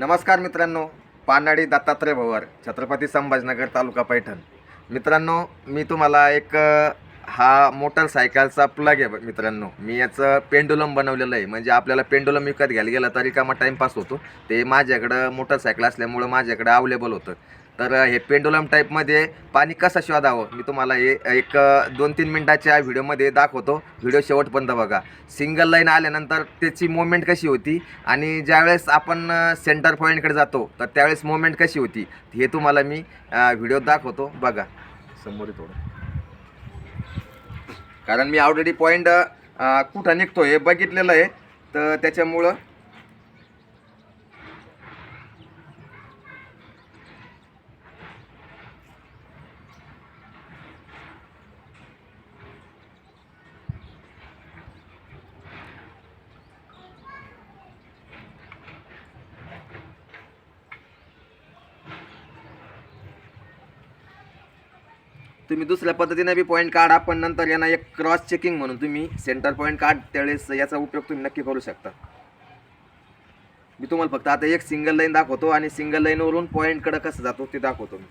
नमस्कार मित्रांनो पानाडी दत्तात्रय भवर छत्रपती संभाजीनगर तालुका पैठण. मित्रांनो मी तुम्हाला एक हा मोटरसायकलचा प्लग आहे मित्रांनो. मी याचं पेंडुलम बनवलेलं आहे. म्हणजे आपल्याला पेंडुलम विकत घ्यायला गेला तरी कामा टाईमपास होतो. ते माझ्याकडं मोटरसायकल असल्यामुळं माझ्याकडं अवेलेबल होतं. तर हे पेंडुलम टाईपमध्ये पाणी कसं शोधावं? मी तुम्हाला हे एक दोन तीन मिनटाच्या व्हिडिओमध्ये दाखवतो. व्हिडिओ शेवटपर्यंत बघा. सिंगल लाईन आल्यानंतर त्याची मुवमेंट कशी होती? आणि ज्यावेळेस आपण सेंटर पॉईंटकडे जातो तर त्यावेळेस मुवमेंट कशी होती? हे तुम्हाला मी व्हिडिओ दाखवतो. बघा. समोर थोडं. कारण मी ऑलरेडी पॉईंट कुठं निघतो हे बघितलेलं आहे. तर त्याच्यामुळं तुम्ही दुसऱ्या पद्धतीने बी पॉईंट काढा पण नंतर यांना एक क्रॉस चेकिंग म्हणून तुम्ही सेंटर पॉईंट काढ त्यावेळेस याचा उपयोग तुम्ही नक्की करू शकता. मी तुम्हाला फक्त आता एक सिंगल लाईन दाखवतो आणि सिंगल लाईनवरून पॉईंटकडं कसं जातो ते दाखवतो मी.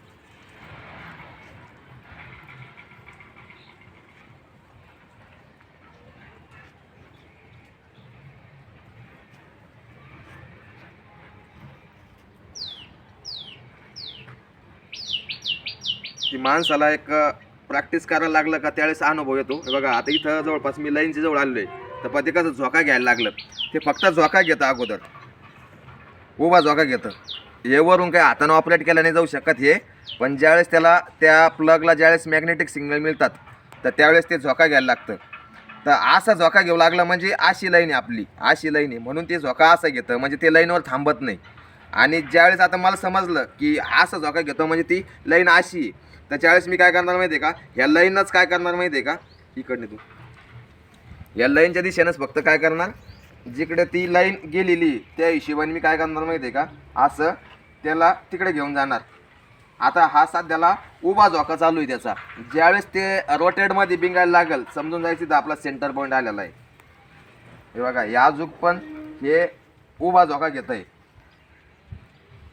की माणसाला एक प्रॅक्टिस करायला लागलं का त्यावेळेस अनुभव येतो. हे बघा आता इथं जवळपास मी लाईनच्या जवळ आलोय तर पण कसं झोका घ्यायला लागलं. ते फक्त झोका घेतं अगोदर. उभा झोका घेतं. हे वरून काय हातानं ऑपरेट केलं नाही जाऊ शकत हे. पण ज्यावेळेस त्याला त्या प्लगला ज्यावेळेस मॅग्नेटिक सिग्नल मिळतात तर त्यावेळेस ते झोका घ्यायला लागतं. तर असा झोका घेऊ लागला म्हणजे अशी लाईन आहे आपली. अशी लाईन आहे. म्हणून ते झोका असं घेतं. म्हणजे ते लाईनवर थांबत नाही. आणि ज्यावेळेस आता मला समजलं की असं झोका घेतो म्हणजे ती लाईन अशी तर त्यावेळेस मी काय करणार माहिती आहे का? ह्या लाईनच काय करणार माहिती आहे का? इकडने तू. या लाईनच्या दिशेनंच फक्त काय करणार? जिकडे ती लाईन गेलेली त्या हिशोबाने मी काय करणार माहिती आहे का? असं त्याला तिकडे घेऊन जाणार. आता हा सध्याला उभा झोका चालू आहे त्याचा. ज्यावेळेस ते रोटेडमध्ये बिंगायला लागेल समजून जायचं तर आपला सेंटर पॉईंट आलेला आहे. हे बघा या जुग पण हे उभा झोका घेत आहे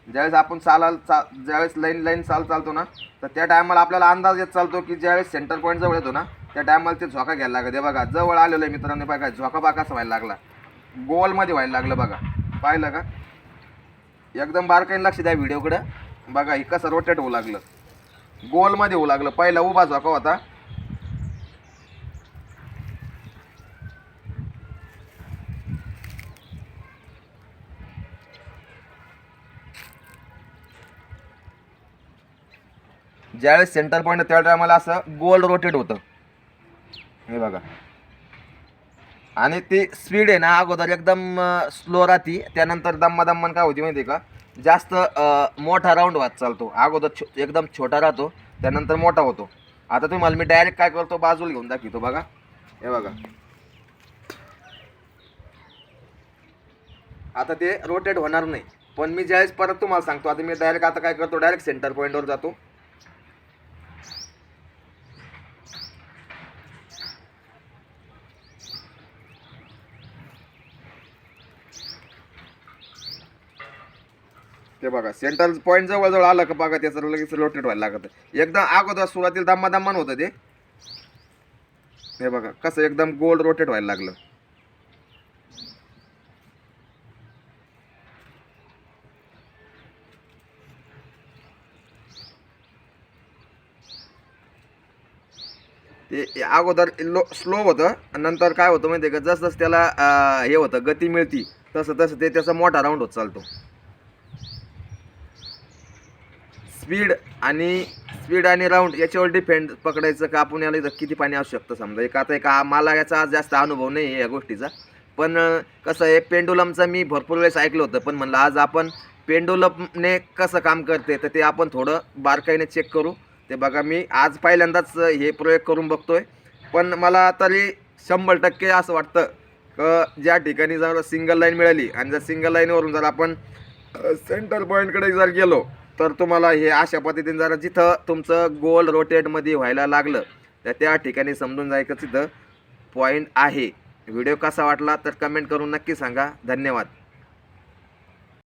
ज्यावेळेस आपण चालाल चा ज्यावेळेस लाईन लाईन चाल चालतो ना तर त्या टायमाला आपल्याला अंदाज येत चालतो की ज्यावेळेस सेंटर पॉईंट जवळ येतो ना त्या टायमाला ते झोका घ्यायला लागत. हे बघा जवळ आलेलं आहे मित्रांनो बघा झोका बाकाच व्हायला लागला. गोलमध्ये व्हायला लागलं बघा. पाहिलं का? एकदम बारकाईने लक्ष द्या व्हिडिओकडं बघा हे कसं रोटेट होऊ लागलं. गोलमध्ये होऊ लागलं. पहिला उभा झोका होता. ज्यावेळेस सेंटर पॉईंट त्या टायमाला असं गोल रोटेट होतं. हे बघा. आणि ती स्पीड आहे ना अगोदर एकदम स्लो राहती. त्यानंतर दम्मा दम्मन काय होती माहिती आहे का? जास्त मोठा राऊंड वाच चालतो. अगोदर छो एकदम छोटा राहतो त्यानंतर मोठा होतो. आता तुम्हाला मी डायरेक्ट काय करतो बाजूला घेऊन दाखवतो बघा. हे बघा. आता ते रोटेट होणार नाही. पण मी ज्यावेळेस परत तुम्हाला सांगतो आता मी डायरेक्ट आता काय करतो डायरेक्ट सेंटर पॉईंटवर जातो. ते बघा सेंटर पॉईंट जवळ जवळ आलं का बघा त्याचं लगेच रोटेट व्हायला लागत एकदम अगोदर सुरुवातीला दम्मा दम्मान होतं ते. हे बघा कसं एकदम गोल्ड रोटेट व्हायला लागलं. ते अगोदर लो स्लो होतं नंतर काय होतं माहिती आहे का जसं जसं त्याला हे होतं गती मिळती तसं तसं ते त्याचा मोठा राऊंड होत चालतो. स्पीड आणि स्पीड आणि राऊंड याच्यावर डिपेंड पकडायचं का आपण याला इथं किती पाणी असू शकतं समजा. एक आता एक मला याचा जास्त अनुभव नाही आहे या गोष्टीचा. पण कसं आहे पेंडुलमचं मी भरपूर वेळेस ऐकलं होतं. पण म्हणलं आज आपण पेंडुलमने कसं काम करते तर ते आपण थोडं बारकाईने चेक करू. ते बघा मी आज पहिल्यांदाच हे प्रयोग करून बघतोय. पण मला तरी शंभर टक्के असं वाटतं क ज्या ठिकाणी जर सिंगल लाईन मिळाली आणि जर सिंगल लाईनवरून जर आपण सेंटर पॉईंटकडे जर गेलो तर तुम्हाला हे अशा पद्धतीने जरा जिथं तुमचं गोल रोटेटमध्ये व्हायला लागलं तर त्या ठिकाणी समजून जायचं तिथं पॉईंट आहे. व्हिडिओ कसा वाटला तर कमेंट करून नक्की सांगा. धन्यवाद.